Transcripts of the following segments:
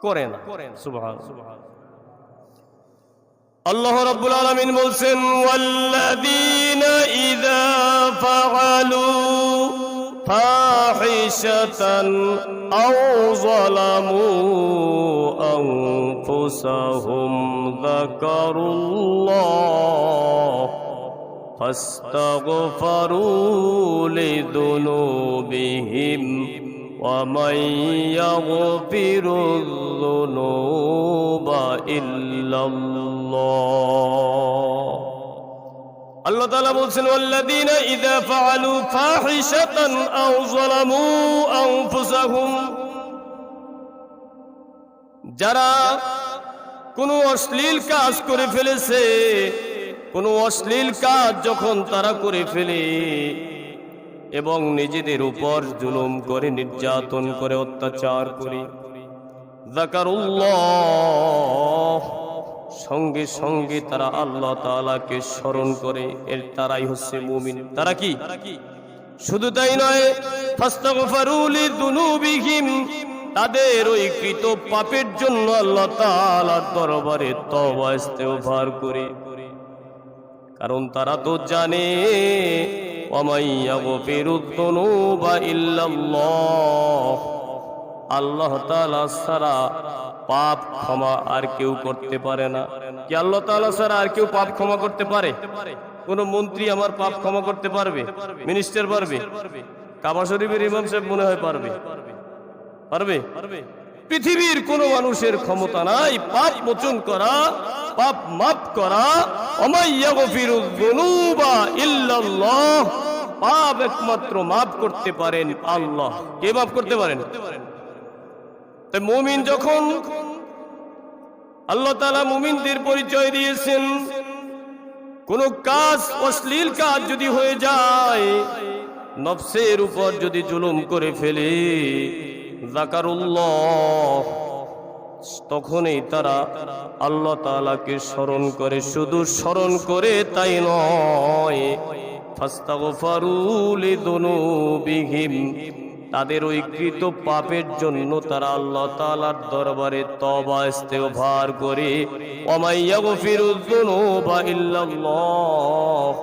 করে না সুবহান আল্লাহ রাব্বুল আলামিন বলছেন ওয়াল্লাযীনা ইযা ফাআলু ফাহিশাতান আও যালামু আনফুসাহুম যাকারুল্লাহ فاستغفروا لذنوبهم ومن يغفر الذنوب إلا الله আল্লাহ তাআলা বলছেন ওয়াল্লাযীনা ইযা ফাআলু ফাহিশাতান আও যালামু আনফুসাহুম যারা কোনো অশ্লীল কাজ করে ফেলেছে কোনো অশ্লীল কাজ যখন তারা করে ফেলে এবং নিজেদের উপর জুলুম করে নির্যাতন করে অত্যাচার করে। সঙ্গে সঙ্গে তারা আল্লাহ তাআলাকে স্মরণ করে। এর তারাই হচ্ছে মুমিন। তারা কি? শুধু তাই নয় তাদের ওই কৃত পাপের জন্য আল্লাহ তাআলার দরবারে তওবা ইস্তেগফার করে। কারণ তারা তো জানে ওয়ামাইয়াগফিরুদ্দুনুবা ইল্লাল্লাহ আল্লাহ তাআলা ছাড়া পাপ ক্ষমা আর কেউ করতে পারে না। কি আল্লাহ তাআলা ছাড়া আর কেউ পাপ ক্ষমা করতে পারে? কোন মন্ত্রী আমার পাপ ক্ষমা করতে পারবে? মিনিস্টার পারবে? কাবা শরীফের ইমাম সাহেব মনে হয় পারবে। পারবে? পৃথিবীর কোন মানুষের ক্ষমতা নাই, পাপ মোচন করা পাপ মাফ করা। ইল্লাল্লাহ। পাপ একমাত্র মাফ করতে পারেন আল্লাহ। কে মাফ করতে পারেন? তাই মুমিন যখন আল্লাহ তাআলা মুমিনদের পরিচয় দিয়েছেন, কোন কাজ, অশ্লীল কাজ যদি হয়ে যায়, নফসের উপর যদি জুলুম করে ফেলে জাকারুল্লাহ তখনই তারা আল্লাহ তাআলাকে স্মরণ করে, শুধু স্মরণ করে তাই নয় তাদের ওই কৃত পাপের জন্য তারা আল্লাহ তাআলার দরবারে তওবা, ইস্তেগফার করে ওয়ামাইয়াগফিরুয যুনুবা ইল্লাল্লাহ,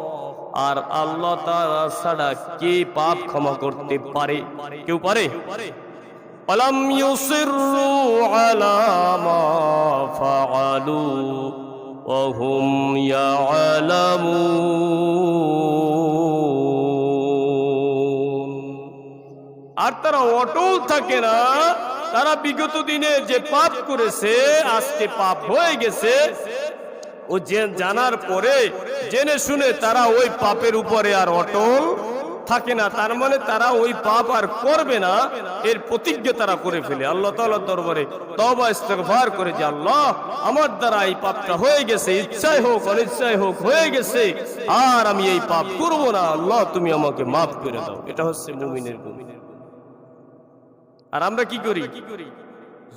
আর আল্লাহ তাআলা ছাড়া কে পাপ ক্ষমা করতে পারে? কেউ পারে? অলাম ইউসিরু আলা মা ফাআলু وهم يعلمون আর তারা অটল থাকে না তারা বিগত দিনে যে পাপ করেছে আজকে পাপ হয়ে গেছে ও যে জানার পরে জেনে শুনে তারা ওই পাপের উপরে আর অটল থাকে না, তার মানে তারা ওই পাপ আর করবে না। এর প্রতিজ্ঞা তারা করে ফেলে। আল্লাহ তাআলার দরবারে তওবা, ইস্তেগফার করে যে, আল্লাহ, আমার দ্বারা এই পাপটা হয়ে গেছে ইচ্ছায় হোক অনিচ্ছায় হোক, হয়ে গেছে, আর আমি এই পাপ করব না। আল্লাহ, তুমি আমাকে মাফ করে দাও। এটা হচ্ছে মুমিনের গুণ। আর আমরা কি করি কি করি?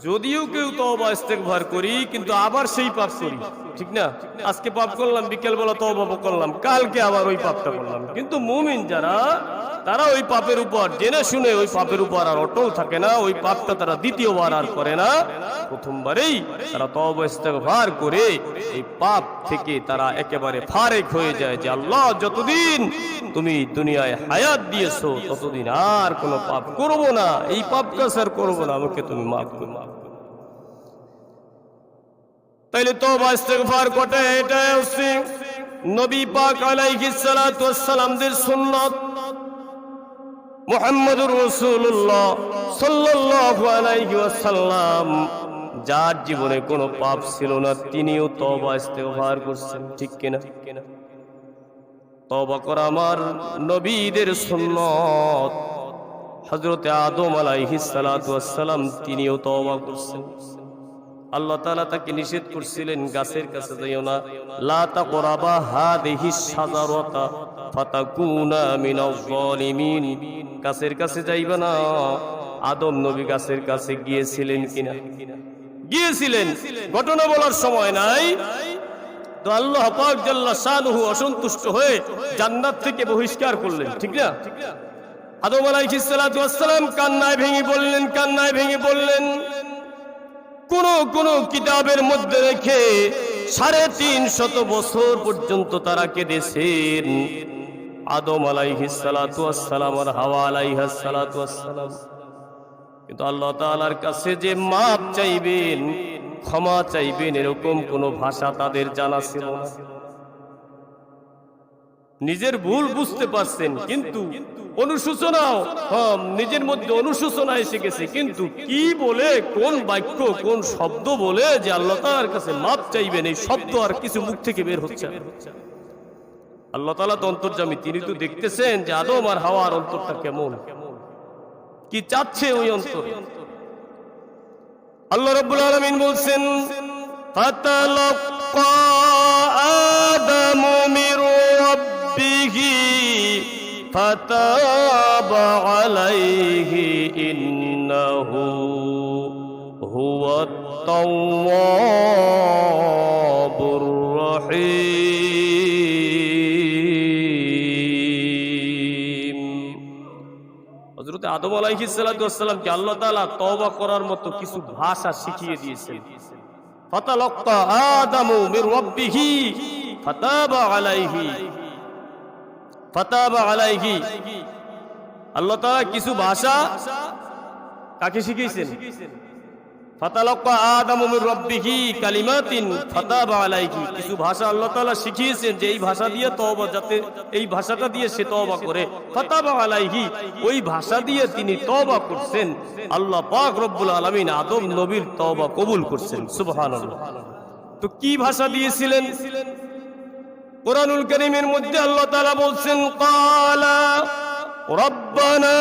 যদিও কেউ তওবা ইস্তেগফার করি, কিন্তু আবার সেই পাপ করি। ঠিক না? আজকে পাপ করলাম বিকেল বেলা তওবা করলাম, কালকে আবার ওই পাপটা করলাম। কিন্তু মুমিন যারা, তারা ওই পাপের উপর, জেনে শুনে ওই পাপের উপর আর অটল থাকে না, ওই পাপটা তারা দ্বিতীয়বার আর করে না। প্রথমবারেই তারা তওবা ইস্তেগফার করে, এই পাপ থেকে তারা একেবারে ফারেক হয়ে যায় যে, আল্লাহ, যতদিন তুমি দুনিয়ায় হায়াত দিয়েছ, ততদিন আর কোনো পাপ করব না। এই পাপ কাজ আর করব না, আমাকে তুমি মাফ করো। তাইলে তো ইস্তেগফার কোটা এটা হচ্ছে নবী পাক আলাইহিস সালাতু ওয়াসসালামদের সুন্নাত। মুহাম্মদুর রাসূলুল্লাহ সাল্লাল্লাহু আলাইহি ওয়াসাল্লাম, যার জীবনে কোনো পাপ ছিল না, তিনিও তওবা, ইস্তেগফার করছেন, ঠিক কিনা? তওবা করা আমার নবীদের সুন্নত। হযরতে আদম আলাইহিস সালাতু ওয়াসসালাম তিনিও তওবা করছেন। আল্লাহ তাআলা তাকে নিষেধ করছিলেন, গাছের কাছে যাইও না। লা তাকরাবা হাদিহি শাজারাতা ফাতাকুনা মিনাজ জালিমিন গাছের কাছে যাইবা না। আদম নবী গাছের কাছে গিয়েছিলেন কিনা? গিয়েছিলেন। ঘটনা বলার সময় নাই। তো আল্লাহ পাক জাল্লা শানুহু অসন্তুষ্ট হয়ে জান্নাত থেকে বহিষ্কার করলেন, ঠিক না? আদম আলাইহিস ওয়াসসালাম কান্নায় ভেঙে বললেন, কান্নায় ভেঙে বললেন। কোন কোন কিতাবের মধ্যে রেখে সাড়ে তিন শত বছর পর্যন্ত তারা কেঁদেছেন। আদম আলাইহিসালাম আর হাওয়া আলাইহাসালাম কিন্তু আল্লাহ তাআলার কাছে যে মাপ চাইবেন, ক্ষমা চাইবেন, এরকম কোনো ভাষা তাদের জানা ছিল নিজের ভুল বুঝতে পারছেন, কিন্তু অনুশোচনাও হ্যাঁ, নিজের মধ্যে অনুশোচনা এসে গেছে। কিন্তু কি বলে কোন বাক্য কোন শব্দ বলে যে আল্লাহ তাআলার কাছে মাপ চাইবেন এই শব্দ আর কিছু মুখ থেকে বের হচ্ছে আল্লাহ তাআলা তো অন্তর্জামী তিনি তো দেখতেছেন যে আদম আর হাওয়ার অন্তরটা কেমন। কি চাচ্ছে ওই অন্তর? আল্লাহ রাব্বুল আলামিন বলছেন আদামু মির রাব্বিহি ফাতাবা আলাইহি ইন্নাহু হুয়াত তাওয়াবুর রহিম হজরত আদম আলাইহিসালামকে আল্লাহ তাআলা তওবা করার মতো কিছু ভাষা শিখিয়ে দিয়েছেন। ফাতালাক্কা আদামু মির রাব্বিহি ফাতাবা আলাইহি কিছু ভাষা কাকে শিখিয়েছেন? কিছু ভাষা শিখিয়েছেন যে এই ভাষা দিয়ে যাতে এই ভাষাটা দিয়ে সে করে। ওই ভাষা দিয়ে তিনি করছেন। আল্লাহ আলামিন আদম নবীর তওবা কবুল করছেন। সুবহানাল্লাহ। তো কি ভাষা দিয়েছিলেন? কোরআনুল কারীমের মধ্যে আল্লাহ তাআলা বলছেন ক্বালা রব্বানা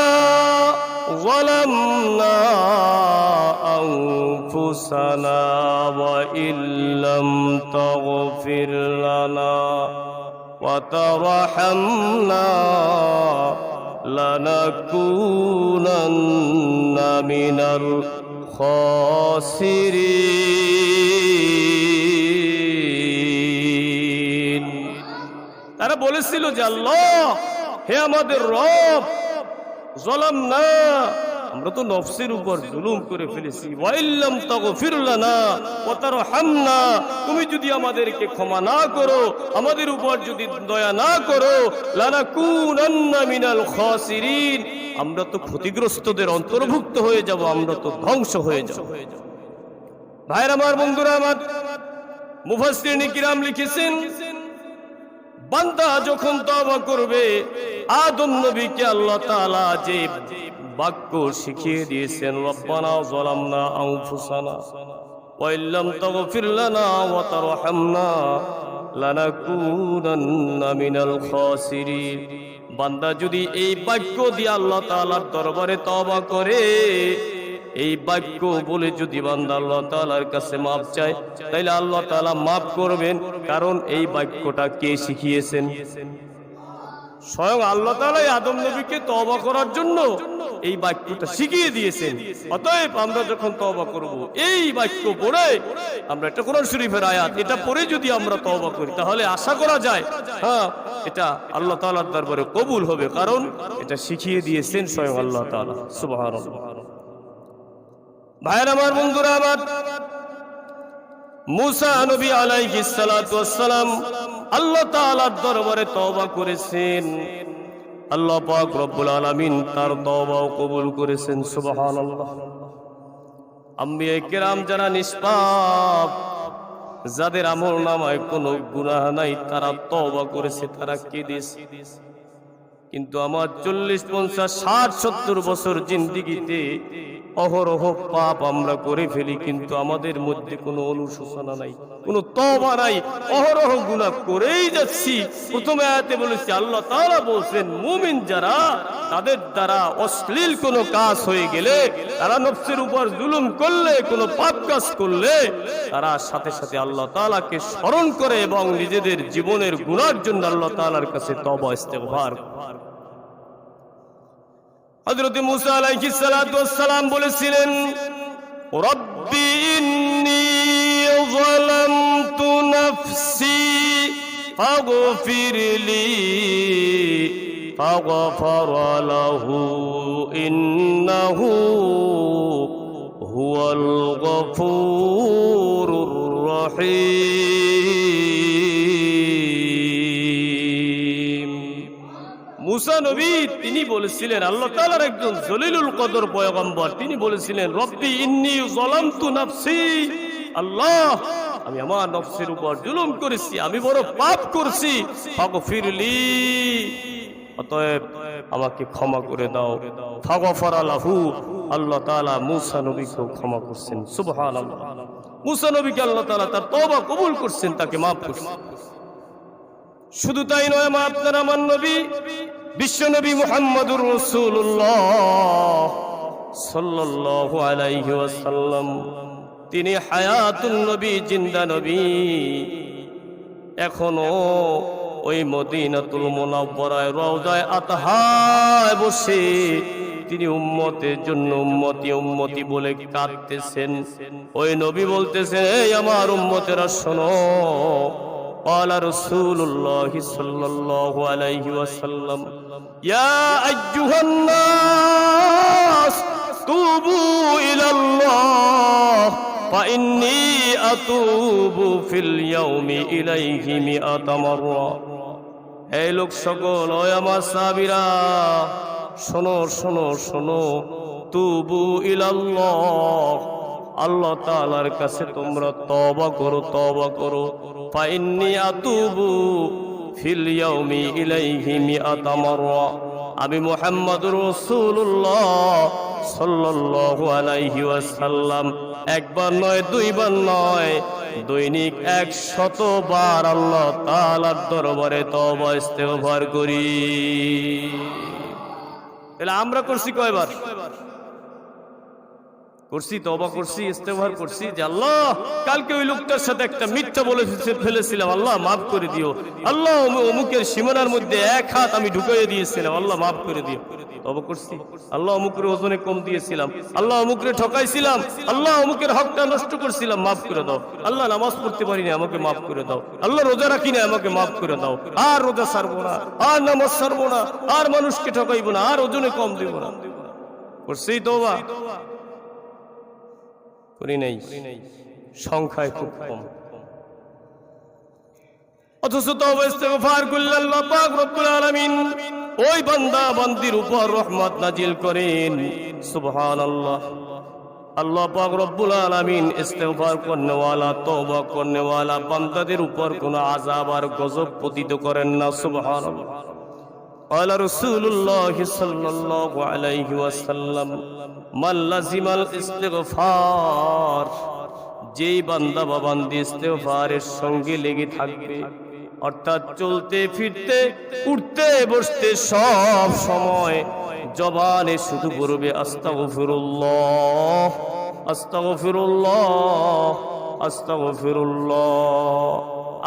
ظلمنا أنفسنا وإن لم تغفر لنا وترحمنا لنكونن من الخاسرين বলেছিল যে আল্লাহ, হে আমাদের রব, জলাম না। আমরা তো নফসের উপর জুলুম করে ফেলেছি। তুমি যদি আমাদেরকে ক্ষমা না করো, আমাদের উপর যদি দয়া না করো মিনাল আমরা তো ক্ষতিগ্রস্তদের অন্তর্ভুক্ত হয়ে যাব, আমরা তো ধ্বংস হয়ে যাব। ভাইরা আমার বন্ধুরা আমার, মুফাসসিরিন কিরাম লিখেছেন বান্দা যখন তওবা করবে, আদম নবীকে আল্লাহ তাআলা যে বাক্য শিখিয়ে দিয়েছেন, রব্বানা যালামনা আনফুসানা ওয়া লানা ওয়া তারহামনা লানাকুনান্না বান্দা যদি এই বাক্য দিয়ে আল্লাহ তাআলার দরবারে তওবা করে এই বাক্য বলে যদি বান্দা আল্লাহ তাআলার কাছে মাপ চায়, তাইলে আল্লাহ তাআলা মাফ করবেন, কারণ এই বাক্যটা কে শিখিয়েছেন? স্বয়ং আল্লাহ তাআলাই আদম নবীকে তওবা করার জন্য এই বাক্যটা শিখিয়ে দিয়েছেন। অতএব আমরা যখন তওবা করব, এই বাক্য পড়ে আমরা এটা কোরআন শরীফের আয়াত, এটা পড়ে যদি আমরা তওবা করি, তাহলে আশা করা যায় হ্যাঁ এটা আল্লাহ তাআলার দরবারে কবুল হবে, কারণ এটা শিখিয়ে দিয়েছেন স্বয়ং আল্লাহ তাআলা। সুবহানাল্লাহ। ভাইয়ের আমার বন্ধুরা আমার, মুসা নবী আলাইহিস সালাতু ওয়াসসালাম আল্লাহ তাআলার দরবারে তওবা করেছেন। আল্লাহ পাক রব্বুল আলামিন তার তওবাও কবুল করেছেন, সুবহানাল্লাহ। আম্বিয়া কেরাম যারা নিষ্পাপ, যাদের আমল নামায় কোনো গুনাহ নাই, তারা তওবা করেছে, তারা কেঁদেছে। কিন্তু আমার চল্লিশ, পঞ্চাশ, ষাট, সত্তর বছর জিন্দিগিতে অহরহ পাপ আমরা করে ফেলি, কিন্তু আমাদের মধ্যে কোনো অনুশোচনা নাই, কোনো তবা নাই। অহরহ গুণা করেই যাচ্ছি। প্রথমে আয়াতে বলেছি, আল্লাহ তাআলা বলছেন, মুমিন যারা, তাদের দ্বারা অশ্লীল কোনো কাজ হয়ে গেলে, তারা নফসের উপর জুলুম করলে, কোনো পাপ কাজ করলে, তারা সাথে সাথে আল্লাহ তাআলাকে স্মরণ করে এবং নিজেদের জীবনের গুণার জন্য আল্লাহ তাআলার কাছে তবা ইস্তেগফার হজরত মুসা আলাইহি সালাম বলেছিলেন, রব্বি ইন্নি যালামতু নাফসি ফাগফির লি ফাগফার লাহু, ইন্নাহু হুয়াল গফুরুর রহিম। নবী, তিনি বলেছিলেন, আল্লাহ একজন জলিলুল কদর পয়গম্বর, তিনি বলেছিলেন, রব্বি ইন্নী নাফসি। আল্লাহ, আমি আমার নফসের উপর জুলুম করেছি, আমি বড় পাপ করছি অতএব আমাকে ক্ষমা করে দাও। ফাগফার লাহু। আল্লাহ তাআলা মুসা নবীকে ক্ষমা করছেন মুসা নবীকে আল্লাহ তাআলা তার তওবা কবুল করছেন, তাকে মাফ করছেন। শুধু তাই নয়, মা আপনার আমার নবী বিশ্ব নবী মুহাম্মদুর রাসূলুল্লাহ সাল্লাল্লাহু আলাইহি ওয়াসাল্লাম, তিনি হায়াতুন নবী, জিন্দা নবী। এখনও ওই মদিনাতুল মুনাওয়ারায় রওজায় আতহায় বসে তিনি উম্মতের জন্য উম্মতি উম্মতি বলে কাঁদতেছেন। ওই নবী বলতেছেন, এই আমার উম্মতেরা শোনো قال رسول الله صلى الله عليه وسلم يا أيها الناس توبوا إلى الله فإني أتوب في اليوم إليه مئة مرة এই লোক সকল ওই আমার সাবিরা শোনো শোনো শোনো তুবু ইলাল্লাহ আল্লাহ তালার কাছে তোমরা তওবা করো তওবা করো। ফাইন্নি আতুবু আমি একবার নয়, দুইবার নয়, দৈনিক এক শতবার আল্লাহ তাআলার দরবারে তওবা ইস্তেগফার করি। আমরা করছি কয়বার? করছি তবা করছি ইস্তেফার করছি যে আল্লাহ, কালকে ওই লোকটার সাথে একটা মিথ্যা বলে ফেলেছিলাম। আল্লাহ মাফ করে দিও। আল্লাহ অমুকের সীমানার মধ্যে এক হাত আমি ঢুকাইয়ে দিয়েছিলাম। আল্লাহ মাফ করে দিও। করছি। আল্লাহ অমুকের ওজনে কম দিয়েছিলাম। আল্লাহ অমুকরে ঠকাইছিলাম। আল্লাহ অমুকের হকটা নষ্ট করছিলাম। মাফ করে দাও। আল্লাহ নামাজ পড়তে পারিনি আমাকে মাফ করে দাও। আল্লাহ রোজা রাখি না আমাকে মাফ করে দাও। আর রোজা সারবো না, আর নামাজ সারবো না, আর মানুষকে ঠকাইবো না, আর ওজনে কম দিব না। করছি তোবা করি নাই, সংখ্যায় খুব কম। অথচ তওবা ইস্তেগফার করলে রব্বুল ওই বান্দা বান্দির উপর রহমত নাজিল করেন। সুবহানাল্লাহ। আল্লাহ পাক রব্বুল আলামিন ইস্তেগফার করনে ওয়ালা তওবা করনে বান্দাদের উপর কোনো আযাব আর গজব পতিত করেন না, সুবহানাল্লাহ। قال رسول الله صلى الله عليه وسلم من لزم الاستغفار যেই বান্দা বা বান্দি ইস্তেগফারের সঙ্গে লেগে থাকবে অর্থাৎ চলতে ফিরতে উঠতে বসতে সব সময় জবানে শুধু বলবে আস্তাগফিরুল্লাহ আস্তাগফিরুল্লাহ আস্তাগফিরুল্লাহ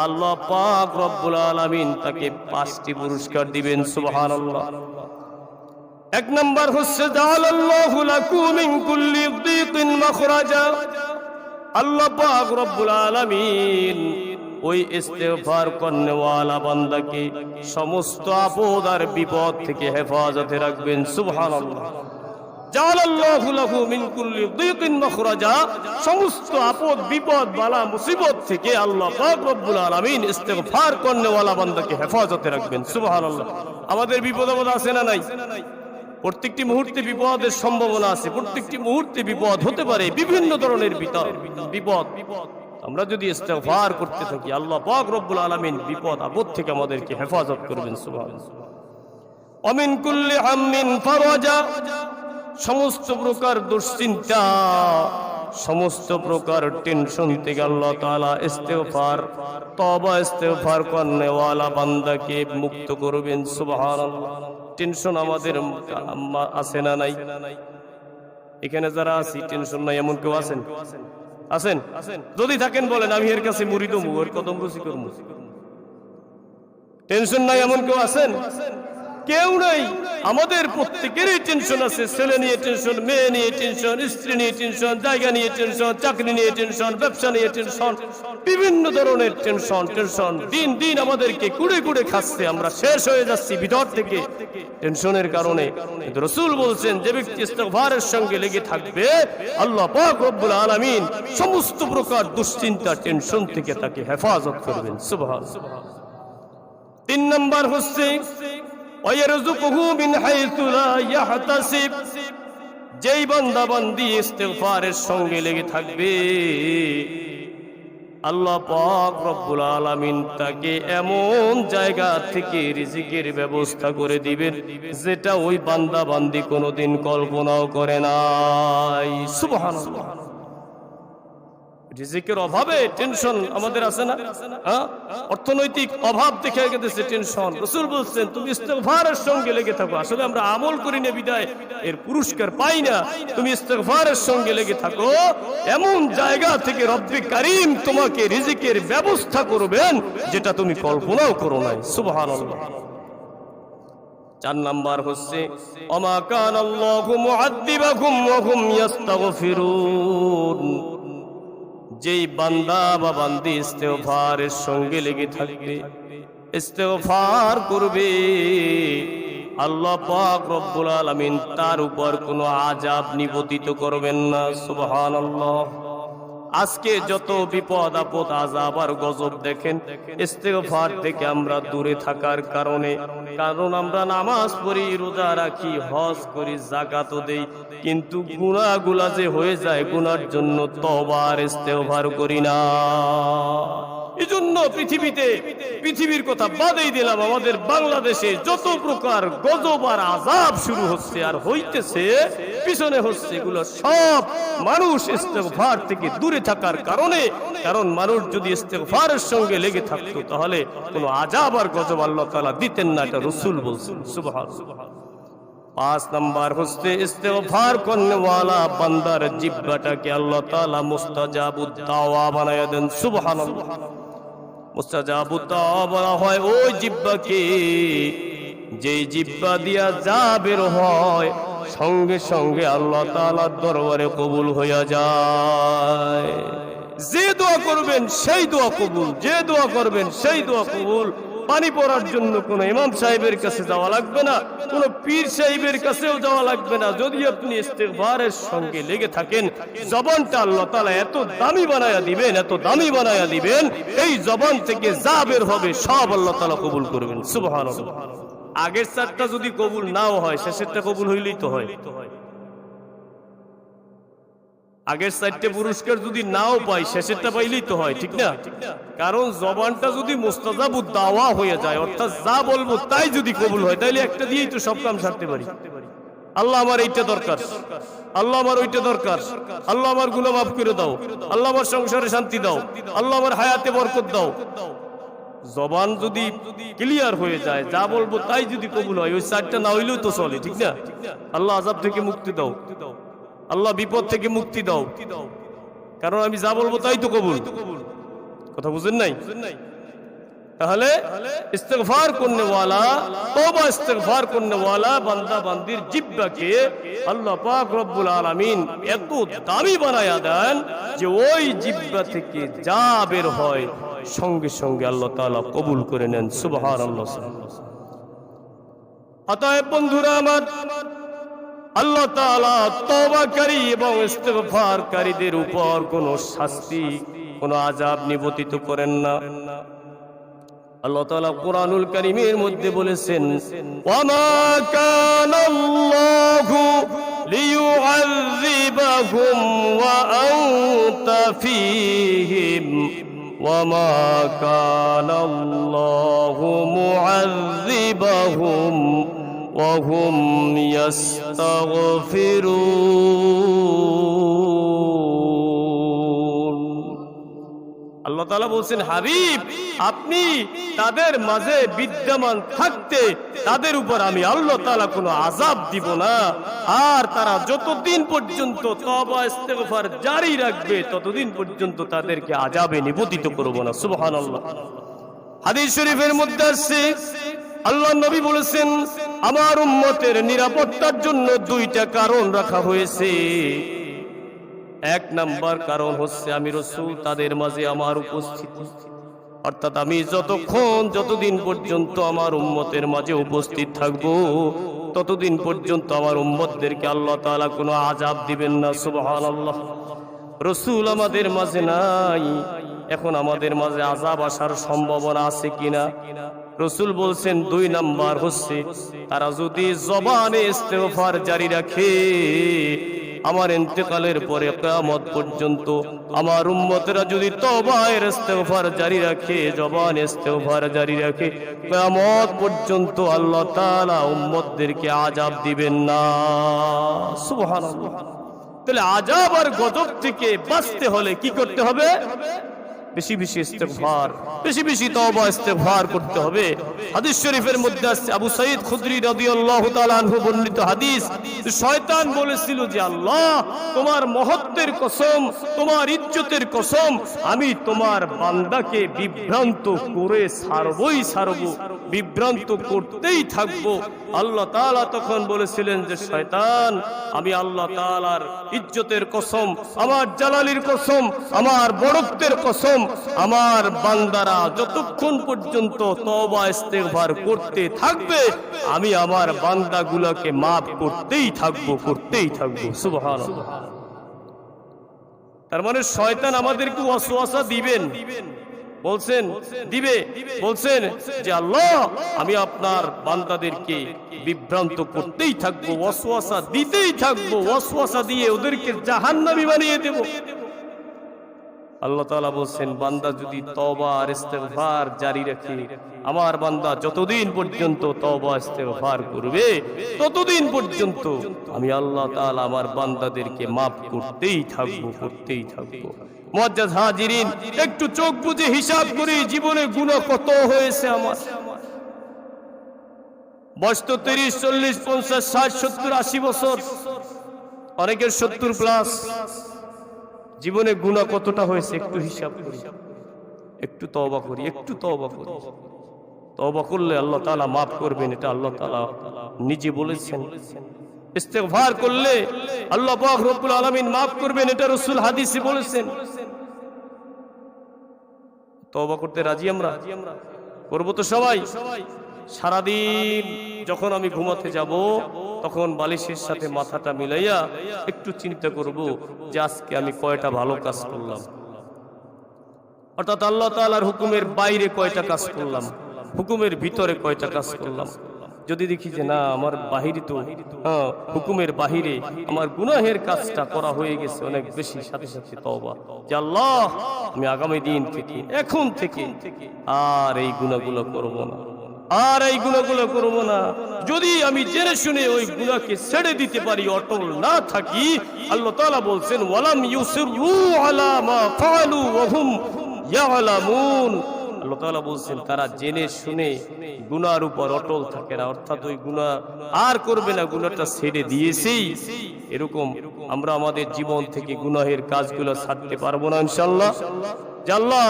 আল্লাহ পাক রব্বুল আলামিন তাকে পাঁচটি পুরস্কার দিবেন, সুবহানাল্লাহ। এক নাম্বার হচ্ছে জালাল্লাহু লাকুম মিন কুল্লি দিকিন মাখরাজা। আল্লাহ পাক রব্বুল আলামিন ওই ইস্তেগফার করনেওয়ালা বান্দাকে সমস্ত আপদ আর বিপদ থেকে হেফাজতে রাখবেন, সুবহানাল্লাহ। সমস্ত আপদ, বিপদ, বালা, মুসিবত থেকে আল্লাহ করনেওয়ালা হেফাজতে রাখবেন। আমাদের বিপদ আছে না নাই? প্রত্যেকটি মুহূর্তে বিপদের সম্ভাবনা আছে। প্রত্যেকটি মুহূর্তে বিপদ হতে পারে বিভিন্ন ধরনের বিপদ। বিপদ। আমরা যদি ইস্তেগফার করতে থাকি, আল্লাহ পাক রব্বুল আলামিন বিপদ আপদ থেকে আমাদেরকে হেফাজত করবেন। সুবহানাল্লাহ। অমিন কুল্লি হাম্মিন ফারাজা। সমস্ত প্রকার দুশ্চিন্তা, সমস্ত প্রকার টেনশন থেকে আল্লাহ তাআলা ইস্তেগফার, তওবা ইস্তেগফার করনেওয়ালা বান্দাকে মুক্ত করবেন, সুবহানাল্লাহ। টেনশন আমাদের আছে না নাই? এখানে যারা আছি টেনশন নাই, এমন কেউ আছেন? আছেন? যদি থাকেন বলেন, আমি এর কাছে মুড়ি দমু ওর কদম রসি করব। টেনশন নাই, এমন কেউ আছেন? কেউ নাই। আমাদের প্রত্যেকেরই টেনশন আছে, ছেলে নিয়ে টেনশন মেয়ে নিয়ে টেনশন স্ত্রী নিয়ে টেনশন জায়গা নিয়ে টেনশন চাকরি নিয়ে টেনশন ব্যবসা নিয়ে টেনশন বিভিন্ন ধরনের টেনশন টেনশন দিন দিন আমাদেরকে কুড়ে কুড়ে খাচ্ছে, আমরা শেষ হয়ে যাচ্ছি ভিতর থেকে। টেনশনের কারণে। রসুল বলছেন, যে ব্যক্তি ইস্তেগফারের সঙ্গে লেগে থাকবে, আল্লাহ পাক রব্বুল আলামিন সমস্ত প্রকার দুশ্চিন্তা টেনশন থেকে তাকে হেফাজত করবেন। সুবহান। তিন নম্বর হচ্ছে যেই বান্দা বান্দি ইস্তেগফারের সঙ্গে লেগে থাকবে, আল্লাহ পাক রব্বুল আলামিন তাকে এমন জায়গা থেকে রিজিকের ব্যবস্থা করে দিবেন যেটা ওই বান্দা বান্দি কোনোদিন কল্পনাও করে নাই। সুবহানাল্লাহ। রিজিকের অভাবে টেনশন আমাদের আছে না? হ্যাঁ? অর্থনৈতিক অভাব দেখে গেছে টেনশন রসুল বলছেন, তুমি ইস্তেগফারের সঙ্গে লেগে থাকো। আসলে আমরা আমল করি না বিদায়, এর পুরস্কার পাই না। তুমি ইস্তেগফারের সঙ্গে লেগে থাকো। এমন জায়গা থেকে রব্বি কারিম তোমাকে রিজিকের ব্যবস্থা করবেন যেটা তুমি কল্পনাও করো নাই। সুবহানাল্লাহ। চার নাম্বার হচ্ছে, অমা কান আল্লাহু মুআদ্দিবাকুম ওয়া হুম যেই বান্দা বা বান্দি ইস্তেগফারের সঙ্গে লেগে থাকবে, ইস্তেগফার করবে। আল্লাহ পাক রব্বুল আলামিন তার উপর কোনো আজাব নিবতিত করবেন না, সুবহানাল্লাহ। আজকে যত বিপদ, আপদ আজাব আর গজব দেখেন, ইস্তেগফার থেকে আমরা দূরে থাকার কারণে, কারণ আমরা নামাজ পড়ি, রোজা রাখি, হজ করি জাকাতও দেই কিন্তু গুনাহগুলা যে হয়ে যায় গুনার জন্য তবার ইস্তেগফার করি না। এজন্য পৃথিবীতে, পৃথিবীর কথা বাদেই দিলাম, আমাদের বাংলাদেশে যত প্রকার গজব আর আজাব শুরু হচ্ছে আর হইতেছে, পিছনে হচ্ছে এগুলো সব মানুষ ইস্তেগফার থেকে দূরে থাকার কারণে। কারণ মানুষ যদি ইস্তেগফারের সঙ্গে লেগে থাকতো, তাহলে কোনো আজাব আর গজব আল্লাহ তাআলা দিতেন না, এটা রসুল বলছেন সুবহান পাঁচ নম্বর হচ্ছে ইস্তেগফার করনে ওয়ালা বান্দার জিব্বাটাকে আল্লাহ তাআলা মুস্তাজাবুদ দাওয়া বানায়া দেন, সুবহানাল্লাহ। মুস্তাজাবুদ দাওয়া বলা হয় ওই জিব্বাকে যেই জিব্বা দিয়া যা বের হয়, সঙ্গে সঙ্গে আল্লাহ তাআলার দরবারে কবুল হইয়া যায়। যে দোয়া করবেন, সেই দোয়া কবুল, যে দোয়া করবেন, সেই দোয়া কবুল। পানি পড়ার জন্য কোন ইমাম সাহেবের কাছে যাওয়া লাগবে না, কোন পীর সাহেবের কাছেও যাওয়া লাগবে না। যদি আপনি ইস্তেগফারের সঙ্গে লেগে থাকেন, জবানটা আল্লাহ তাআলা এত দামি বানায়া দিবেন, এত দামি বানায়া দিবেন, এই জবান থেকে যা বের হবে সব আল্লাহ তাআলা কবুল করবেন। সুবহানাল্লাহ। আগের চারটা যদি কবুল নাও হয়, শেষেরটা কবুল হইলেই তো হয়। আগের চারটে পুরস্কার যদি নাও পাই, শেষেরটা পাইলেই তো হয়, ঠিক না? কারণ জবানটা যদি মোস্তাজাবু দাওয়া হয়ে যায়, অর্থাৎ যা বলব তাই যদি কবুল হয়, তাইলে একটা দিয়েই তো সব কাম ছাড়তে পারি। আল্লাহ আমার এইটা দরকার। আল্লাহ আমার ওইটা দরকার। আল্লাহ আমারগুলো মাফ করে দাও। আল্লাহ আমার সংসারে শান্তি দাও। আল্লাহ আমার হায়াতে বরকত দাও। জবান যদি ক্লিয়ার হয়ে যায়, যা বলব তাই যদি কবুল হয়, ওই চারটা না হইলেও তো চলে, ঠিক না? আল্লাহ আজাব থেকে মুক্তি দাও। আল্লাহ বিপদ থেকে মুক্তি দাও। কারণ আমি যা বলব তাই তো কবুল। কথা বুঝেন নাই? তাহলে ইস্তেগফার করনে ওয়ালা, তওবা ইস্তেগফার করনে ওয়ালা বান্দা বান্দির জিব্বাকে আল্লাহ পাক রব্বুল আলামিন এত দামি বানায়া দেন যে ওই জিব্বা থেকে যা বের হয় সঙ্গে সঙ্গে আল্লাহ তাআলা কবুল করে নেন। সুবহানাল্লাহ। অতএব বন্ধুরা আমার আল্লাহ তাআলা তওবাকারী এবং ইস্তেগফারকারীদের উপর কোনো শাস্তি কোনো আযাব নিবতিত করেন না আল্লাহ তাআলা কোরআনুল কারীমের মধ্যে বলেছেন ওয়ামা কানাল্লাহু লিয়ুআযিবাহুম ওয়া আনতা ফীহিম وما كان الله معذبهم وهم يستغفرون আল্লাহ তাআলা বলছেন হাবিব আপনি তাদের মাঝে বিদ্যমান থাকতে তাদের উপর আমি আল্লাহ তাআলা কোনো আযাব দিব না আর তারা যতদিন পর্যন্ত তওবা ইস্তেগফার জারি রাখবে ততদিন পর্যন্ত তাদেরকে আযাবে নিবদিত করব না সুবহানাল্লাহ হাদিস শরীফের মধ্যে আসছে আল্লাহ নবী বলেছেন আমার উম্মতের নিরাপত্তার জন্য দুইটা কারণ রাখা হয়েছে। এক নাম্বার কারণ হচ্ছে আমি রসুল, তাদের মাঝে আমার উপস্থিতি। অর্থাৎ আমি যতক্ষণ, যতদিন পর্যন্ত আমার উম্মতের মাঝে উপস্থিত থাকব, ততদিন পর্যন্ত আমার উম্মতদেরকে আল্লাহ তাআলা কোনো আজাব দিবেন না, সুবহানাল্লাহ। রসুল আমাদের মাঝে নাই। এখন আমাদের মাঝে আজাব আসার সম্ভাবনা আছে কিনা? রসুল বলছেন, দুই নাম্বার হচ্ছে, তারা যদি জবানে ইস্তেগফার জারি রাখে, আমার ইন্তেকালের পরে কিয়ামত পর্যন্ত আমার উম্মতেরা যদি তওবায়ের ইস্তেগফার জারি রাখে, জবান ইস্তেগফার জারি রাখে, কিয়ামত পর্যন্ত আল্লাহ তাআলা উম্মতদেরকে আযাব দিবেন না। সুবহানাল্লাহ। তাহলে আজাব আর গজব থেকে বাঁচতে হলে কি করতে হবে? বেশি বেশি ইস্তেগফার, বেশি বেশি ইস্তেগফার করতে হবে। হাদিস শরীফের মধ্যে আছে, আবু সাঈদ খুদরি বর্ণিত হাদিস শয়তান বলেছিল যে, আল্লাহ, তোমার মহত্বের কসম, তোমার ইজ্জতের কসম, আমি তোমার বান্দাকে বিভ্রান্ত করে ছাড়বই ছাড়বো, বিভ্রান্ত করতেই থাকব। আল্লাহ তাআলা তখন বলেছিলেন যে, শয়তান, আমি আল্লাহ তাআলার ইজ্জতের কসম, আমার জালালির কসম, আমার বড়ত্বের কসম আমার বান্দারা যতক্ষণ পর্যন্ত তওবা ইস্তেগফার করতে থাকবে, আমি আমার বান্দাগুলোকে মাফ করতেই থাকব করতেই থাকব। সুবহানাল্লাহ। তার মানে শয়তান আমাদেরকে ওয়াসওয়াসা দিবেন। বলছেন, দিবে, বলছেন যে, আল্লাহ, আমি আপনার বান্দাদেরকে বিভ্রান্ত করতেই থাকব, ওয়াসওয়াসা দিতেই থাকব, ওয়াসওয়াসা দিয়ে ওদেরকে জাহান্নামী বানিয়ে দেব। আল্লাহ তাআলা বলছেন, বান্দা যদি তওবা আর ইস্তেগফার জারি রাখে, আমার বান্দা যতদিন পর্যন্ত তওবা ইস্তেগফার করবে, ততদিন পর্যন্ত আমি আল্লাহ তাআলা আমার বান্দাদেরকে মাফ করতেই থাকব করতেই থাকব। মুআজ্জাজ হাজিরিন, একটু চোখ বুজে হিসাব করি জীবনে গুনাহ কত হয়েছে আমার? বয়স তো তিরিশ, চল্লিশ, পঞ্চাশ, ষাট, সত্তর, আশি বছর। অনেকের সত্তর প্লাস জীবনে গুণা কতটা হয়েছে একটু হিসাব করি। একটু তওবা করি, একটু তওবা করি। তওবা করলে আল্লাহ তাআলা maaf করবেন, এটা আল্লাহ তাআলা নিজে বলেছেন। ইস্তেগফার করলে আল্লাহ পাক রব্বুল আলামিন maaf করবেন, এটা রাসূল হাদিসে বলেছেন। তওবা করতে রাজি আমরা? করব তো সবাই। সারাদিন যখন আমি ঘুমাতে যাব তখন বালিশের সাথে মাথাটা মিলাইয়া একটু চিন্তা করব যে আজকে আমি কয়টা ভালো কাজ করলাম। অর্থাৎ আল্লাহ তাআলার হুকুমের বাইরে কয়টা কাজ করলাম হুকুমের ভিতরে কয়টা কাজ করলাম। যদি দেখি যে না আমার বাহিরে তো হ্যাঁ, হুকুমের বাহিরে আমার গুনাহের কাজটা করা হয়ে গেছে অনেক বেশি সাথে সাথে তওবা। যে আল্লাহ আমি আগামী দিন থেকে এখন থেকে আর এই গুনাহগুলো করব না। আর এই গুণাগুলো করব না। যদি আমি জেনে শুনে ওই গুণাকে ছেড়ে দিতে পারি, অটল না থাকি, আল্লাহ তাআলা বলছেন, ওয়ালাম ইউসিরু আলা মা ফাআলু ওয়া হুম ইয়ালামুন। বলছেন তারা জেনে শুনে গুনার উপর অটল থাকে না, অর্থাৎ ওই গুনাহ আর করবে না গুনাহটা ছেড়ে দিয়েছেই এরকম আমরা আমাদের জীবন থেকে গুনাহের কাজগুলো ছাড়তে পারব না, ইনশাআল্লাহ। যে আল্লাহ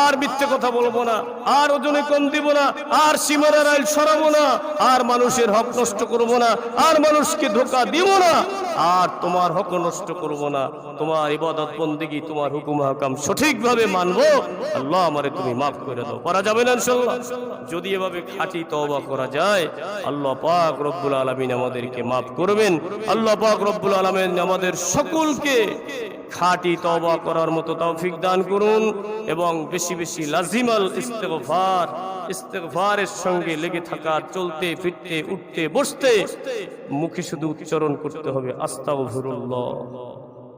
আর মিথ্যে কথা বলব না, আর ওজনে কম দিব না, আর সীমানার আইল সরাবো না, আর মানুষের হক নষ্ট করব না, আর মানুষকে ধোকা দিব না, আর তোমার হক নষ্ট করব না। তোমার ইবাদত বন্দেগি, তোমার হুকুম হাকাম সঠিকভাবে মানবো, আল্লাহ আমারে তুমি মাফ করে দাও। করা যাবে না ইনশাআল্লাহ? যদি এভাবে খাঁটি তওবা করা যায়, আল্লাহ পাক রব্বুল আলামিন আমাদেরকে মাফ করবেন। আল্লাহ পাক রব্বুল আলামিন আমাদের সকলকে খাঁটি তবা করার মতো তৌফিক দান করুন এবং বেশি বেশি লাজিমাল ইস্তেগফার, ইস্তেগফারের সঙ্গে লেগে থাকা, চলতে, ফিরতে, উঠতে, বসতে, মুখে শুধু উচ্চারণ করতে হবে, আস্তাগফিরুল্লাহ।